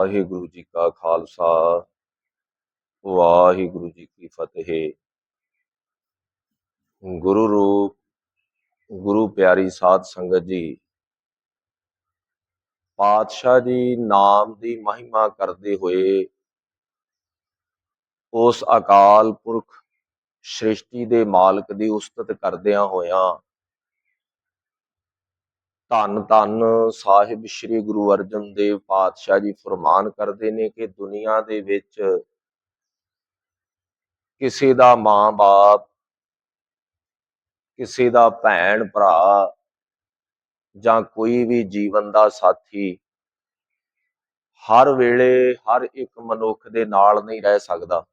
ਵਾਹਿਗੁਰੂ ਜੀ ਕਾ ਖਾਲਸਾ, ਵਾਹਿਗੁਰੂ ਜੀ ਕੀ ਫਤਿਹ। ਗੁਰੂ ਰੂਪ, ਗੁਰੂ ਪਿਆਰੀ ਸਾਧ ਸੰਗਤ ਜੀ, ਪਾਤਸ਼ਾਹ ਜੀ ਨਾਮ ਦੀ ਮਹਿਮਾ ਕਰਦੇ ਹੋਏ ਉਸ ਅਕਾਲ ਪੁਰਖ ਸ੍ਰਿਸ਼ਟੀ ਦੇ ਮਾਲਕ ਦੀ ਉਸਤਤ ਕਰਦਿਆਂ ਹੋਇਆਂ ਧੰਨ ਧੰਨ ਸਾਹਿਬ ਸ੍ਰੀ ਗੁਰੂ ਅਰਜਨ ਦੇਵ ਪਾਤਸ਼ਾਹ ਜੀ ਫਰਮਾਨ ਕਰਦੇ ਨੇ ਕਿ ਦੁਨੀਆ ਦੇ ਵਿੱਚ ਕਿਸੇ ਦਾ ਮਾਂ-ਬਾਪ ਕਿਸੇ ਦਾ ਭੈਣ ਭਰਾ ਜਾਂ ਕੋਈ ਵੀ ਜੀਵਨ ਦਾ ਸਾਥੀ ਹਰ ਵੇਲੇ ਹਰ ਇੱਕ ਮਨੁੱਖ ਦੇ ਨਾਲ ਨਹੀਂ ਰਹਿ ਸਕਦਾ।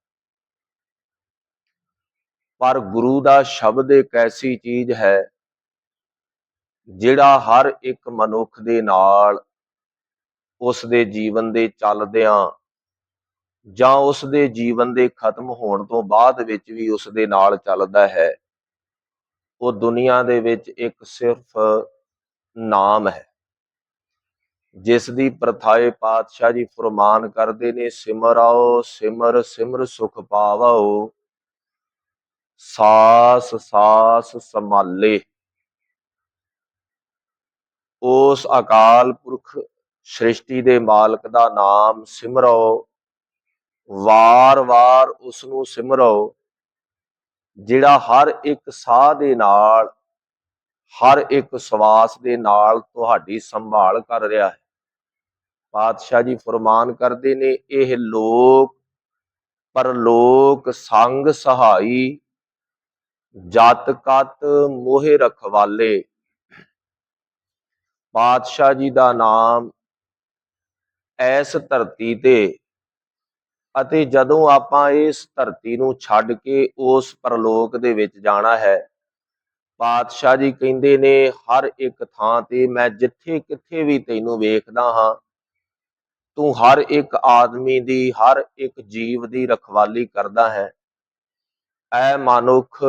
ਪਰ ਗੁਰੂ ਦਾ ਸ਼ਬਦ ਇੱਕ ਐਸੀ ਚੀਜ਼ ਹੈ ਜਿਹੜਾ ਹਰ ਇੱਕ ਮਨੁੱਖ ਦੇ ਨਾਲ ਉਸ ਦੇ ਜੀਵਨ ਦੇ ਚੱਲਦਿਆਂ ਜਾਂ ਉਸ ਦੇ ਜੀਵਨ ਦੇ ਖਤਮ ਹੋਣ ਤੋਂ ਬਾਅਦ ਵਿੱਚ ਵੀ ਉਸ ਦੇ ਨਾਲ ਚੱਲਦਾ ਹੈ, ਉਹ ਦੁਨੀਆ ਦੇ ਵਿੱਚ ਇੱਕ ਸਿਰਫ ਨਾਮ ਹੈ। ਜਿਸ ਦੀ ਪ੍ਰਥਾਏ ਪਾਤਸ਼ਾਹ ਜੀ ਫਰਮਾਨ ਕਰਦੇ ਨੇ ਸਿਮਰਾਓ ਸਿਮਰ ਸਿਮਰ ਸੁਖ ਪਾਵੋ, ਸਾਸ ਸਾਸ ਸੰਭਾਲੇ। ਉਸ ਅਕਾਲ ਪੁਰਖ ਸ੍ਰਿਸ਼ਟੀ ਦੇ ਮਾਲਕ ਦਾ ਨਾਮ ਸਿਮਰੋ। ਵਾਰ-ਵਾਰ ਉਸ ਨੂੰ ਸਿਮਰੋ, ਜਿਹੜਾ ਹਰ ਇੱਕ ਸਾਹ ਦੇ ਨਾਲ, ਹਰ ਇੱਕ ਸਵਾਸ ਦੇ ਨਾਲ ਤੁਹਾਡੀ ਸੰਭਾਲ ਕਰ ਰਿਹਾ ਹੈ। ਪਾਤਸ਼ਾਹ ਜੀ ਫਰਮਾਨ ਕਰਦੇ ਨੇ, ਇਹ ਲੋਕ, ਪਰਲੋਕ ਸੰਗ ਸਹਾਈ ਜਤ ਕਤ ਮੋਹਿ ਰਖਵਾਲੇ। ਪਾਤਸ਼ਾਹ ਜੀ ਦਾ ਨਾਮ ਐਸ ਧਰਤੀ ਤੇ ਅਤੇ ਜਦੋਂ ਆਪਾਂ ਇਸ ਧਰਤੀ ਨੂੰ ਛੱਡ ਕੇ ਉਸ ਪਰਲੋਕ ਦੇ ਵਿੱਚ ਜਾਣਾ ਹੈ ਪਾਤਸ਼ਾਹ ਜੀ ਕਹਿੰਦੇ ਨੇ, ਹਰ ਇੱਕ ਥਾਂ ਤੇ ਮੈਂ ਜਿੱਥੇ ਕਿੱਥੇ ਵੀ ਤੈਨੂੰ ਵੇਖਦਾ ਹਾਂ, ਤੂੰ ਹਰ ਇੱਕ ਆਦਮੀ ਦੀ, ਹਰ ਇੱਕ ਜੀਵ ਦੀ ਰਖਵਾਲੀ ਕਰਦਾ ਹੈ। ਐ ਮਨੁੱਖ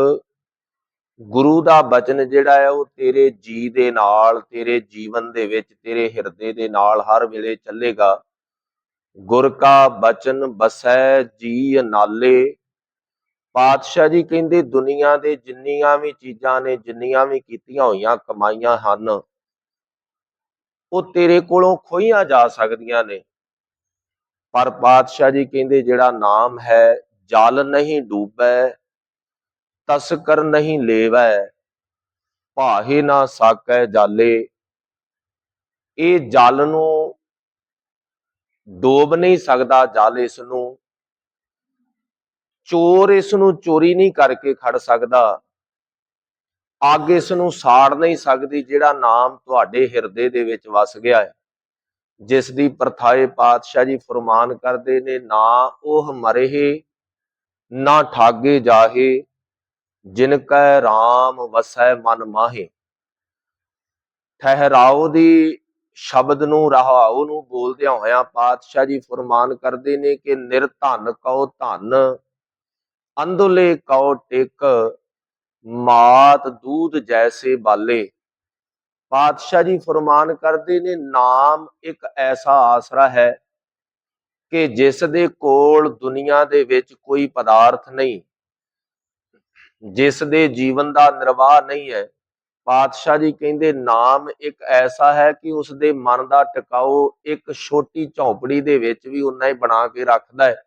ਗੁਰੂ ਦਾ ਬਚਨ ਜਿਹੜਾ ਹੈ ਉਹ ਤੇਰੇ ਜੀ ਦੇ ਨਾਲ, ਤੇਰੇ ਜੀਵਨ ਦੇ ਵਿੱਚ, ਤੇਰੇ ਹਿਰਦੇ ਦੇ ਨਾਲ ਹਰ ਵੇਲੇ ਚੱਲੇਗਾ। ਗੁਰ ਕਾ ਬਚਨ ਬਸੈ ਜੀ ਨਾਲੇ ਪਾਤਸ਼ਾਹ ਜੀ ਕਹਿੰਦੇ, ਦੁਨੀਆ ਦੇ ਜਿੰਨੀਆਂ ਵੀ ਚੀਜ਼ਾਂ ਨੇ, ਜਿੰਨੀਆਂ ਵੀ ਕੀਤੀਆਂ ਹੋਈਆਂ, ਕਮਾਈਆਂ ਹਨ, ਉਹ ਤੇਰੇ ਕੋਲੋਂ ਖੋਈਆਂ ਜਾ ਸਕਦੀਆਂ ਨੇ। ਪਰ ਪਾਤਸ਼ਾਹ ਜੀ ਕਹਿੰਦੇ, ਜਿਹੜਾ ਨਾਮ ਹੈ, ਜਲ ਨਹੀਂ ਡੂਬੈ ਤਸਕਰ ਨਹੀਂ ਲੇਵੈ, ਭਾਹੇ ਨਾ ਸਾਕੈ ਜਾਲੇ। ਇਹ ਜਲ ਨੂੰ ਡੋਬ ਨਹੀਂ ਸਕਦਾ ਜਲ ਇਸ ਨੂੰ। ਚੋਰ ਇਸ ਨੂੰ ਚੋਰੀ ਨਹੀਂ ਕਰਕੇ ਖੜ ਸਕਦਾ। ਅੱਗ ਇਸ ਨੂੰ ਸਾੜ ਨਹੀਂ ਸਕਦੀ ਜਿਹੜਾ ਨਾਮ ਤੁਹਾਡੇ ਹਿਰਦੇ ਦੇ ਵਿੱਚ ਵਸ ਗਿਆ ਹੈ। ਜਿਸ ਦੀ ਪ੍ਰਥਾਏ ਪਾਤਸ਼ਾਹ ਜੀ ਫਰਮਾਨ ਕਰਦੇ ਨੇ, ਨਾ ਉਹ ਮਰੇ, ਨਾ ਠਾਗੇ ਜਾਹੇ। ਜਿਨ ਕੈ RAM ਵਸੈ ਮਨ ਮਾਹੇ। ਠਹਿਰਾਓ ਦੀ ਸ਼ਬਦ ਨੂੰ ਰਹਾਉ ਨੂੰ ਬੋਲਦਿਆਂ ਹੋਇਆਂ ਪਾਤਸ਼ਾਹ ਜੀ ਫਰਮਾਨ ਕਰਦੇ ਨੇ ਕਿ ਨਿਰਧਨ ਕਉ ਧਨ, ਅੰਧੁਲੇ ਕਉ ਟਿਕ, ਮਾਤ ਦੂਧ ਜੈਸੇ ਬਾਲੇ। ਪਾਤਸ਼ਾਹ ਜੀ ਫਰਮਾਨ ਕਰਦੇ ਨੇ, ਨਾਮ ਇੱਕ ਐਸਾ ਆਸਰਾ ਹੈ ਕਿ ਜਿਸ ਦੇ ਕੋਲ ਦੁਨੀਆ ਦੇ ਵਿੱਚ ਕੋਈ ਪਦਾਰਥ ਨਹੀਂ। ਜਿਸ ਦੇ ਜੀਵਨ ਦਾ ਨਿਰਵਾਹ ਨਹੀਂ ਹੈ। ਪਾਤਸ਼ਾਹ ਜੀ ਕਹਿੰਦੇ, ਨਾਮ ਇੱਕ ਐਸਾ ਹੈ ਕਿ ਉਸ ਦੇ ਮਨ ਦਾ ਟਿਕਾਓ ਇੱਕ ਛੋਟੀ ਝੌਂਪੜੀ ਦੇ ਵਿੱਚ ਵੀ ਉਨਾ ਹੀ ਬਣਾ ਕੇ ਰੱਖਦਾ ਹੈ।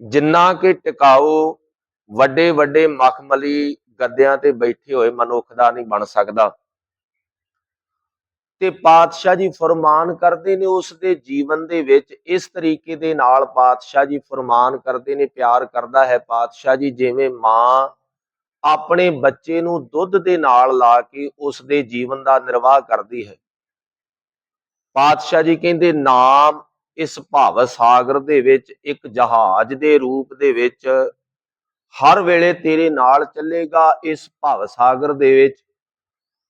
ਜਿੰਨਾ ਕਿ ਟਿਕਾਓ ਵੱਡੇ ਵੱਡੇ ਮਖਮਲੀ ਗੱਦਿਆਂ ਤੇ ਬੈਠੇ ਹੋਏ ਮਨੁੱਖ ਦਾ ਨਹੀਂ ਬਣ ਸਕਦਾ। ਤੇ ਪਾਤਸ਼ਾਹ ਜੀ ਫਰਮਾਨ ਕਰਦੇ ਨੇ ਉਸ ਦੇ ਜੀਵਨ ਦੇ ਵਿੱਚ, ਇਸ ਤਰੀਕੇ ਦੇ ਨਾਲ ਪਾਤਸ਼ਾਹ ਜੀ ਫਰਮਾਨ ਕਰਦੇ ਨੇ, ਪਿਆਰ ਕਰਦਾ ਹੈ ਪਾਤਸ਼ਾਹ ਜੀ, ਜਿਵੇਂ ਮਾਂ ਆਪਣੇ ਬੱਚੇ ਨੂੰ ਦੁੱਧ ਦੇ ਨਾਲ ਲਾ ਕੇ ਉਸ ਦੇ ਜੀਵਨ ਦਾ ਨਿਰਵਾਹ ਕਰਦੀ ਹੈ। ਪਾਤਸ਼ਾਹ ਜੀ ਕਹਿੰਦੇ, ਨਾਮ ਇਸ ਭਾਵ ਸਾਗਰ ਦੇ ਵਿੱਚ, ਇੱਕ ਜਹਾਜ਼ ਦੇ ਰੂਪ ਦੇ ਵਿੱਚ ਹਰ ਵੇਲੇ ਤੇਰੇ ਨਾਲ ਚੱਲੇਗਾ, ਇਸ ਭਵ ਸਾਗਰ ਦੇ ਵਿੱਚ।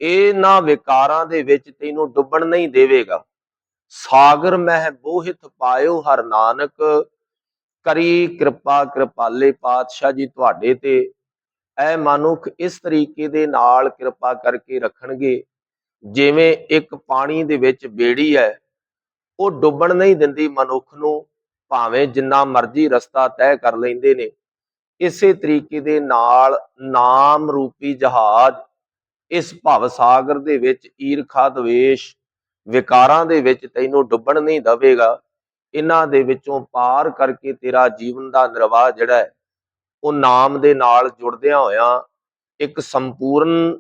ਇਹਨਾਂ ਵਿਕਾਰਾਂ ਦੇ ਵਿੱਚ ਤੈਨੂੰ ਡੁੱਬਣ ਨਹੀਂ ਦੇਵੇਗਾ। ਸਾਗਰ ਮਹਿ ਬੋਹਿਤ ਪਾਇਓ ਹਰ ਨਾਨਕ, ਕਰੀ ਕਿਰਪਾ ਕਿਰਪਾਲੇ ਪਾਤਸ਼ਾਹ ਜੀ ਤੁਹਾਡੇ ਤੇ ਐ ਮਨੁੱਖ ਇਸ ਤਰੀਕੇ ਦੇ ਨਾਲ ਕਿਰਪਾ ਕਰਕੇ ਰੱਖਣਗੇ, ਜਿਵੇਂ ਇੱਕ ਪਾਣੀ ਦੇ ਵਿੱਚ ਬੇੜੀ ਹੈ, ਉਹ ਡੁੱਬਣ ਨਹੀਂ ਦਿੰਦੀ ਮਨੁੱਖ ਨੂੰ, ਭਾਵੇਂ ਜਿੰਨਾ ਮਰਜ਼ੀ ਰਸਤਾ ਤੈਅ ਕਰ ਲੈਂਦੇ ਨੇ। ਇਸੇ ਤਰੀਕੇ ਦੇ ਨਾਲ ਨਾਮ ਰੂਪੀ ਜਹਾਜ਼, ਇਸ ਭਵ ਸਾਗਰ ਦੇ ਵਿੱਚ ਈਰਖਾ ਦਵੇਸ਼, ਵਿਕਾਰਾਂ ਦੇ ਵਿੱਚ ਤੈਨੂੰ ਡੁੱਬਣ ਨਹੀਂ ਦਵੇਗਾ, ਇਹਨਾਂ ਦੇ ਵਿੱਚੋਂ ਪਾਰ ਕਰਕੇ ਤੇਰਾ ਜੀਵਨ ਦਾ ਨਿਰਵਾਹ ਜਿਹੜਾ ਹੈ ਉਹ ਨਾਮ ਦੇ ਨਾਲ ਜੁੜਦਿਆਂ ਹੋਇਆਂ ਇੱਕ ਸੰਪੂਰਨ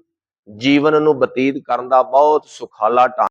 ਜੀਵਨ ਨੂੰ ਬਤੀਤ ਕਰਨ ਦਾ ਬਹੁਤ ਸੁਖਾਲਾ ਢੰਗ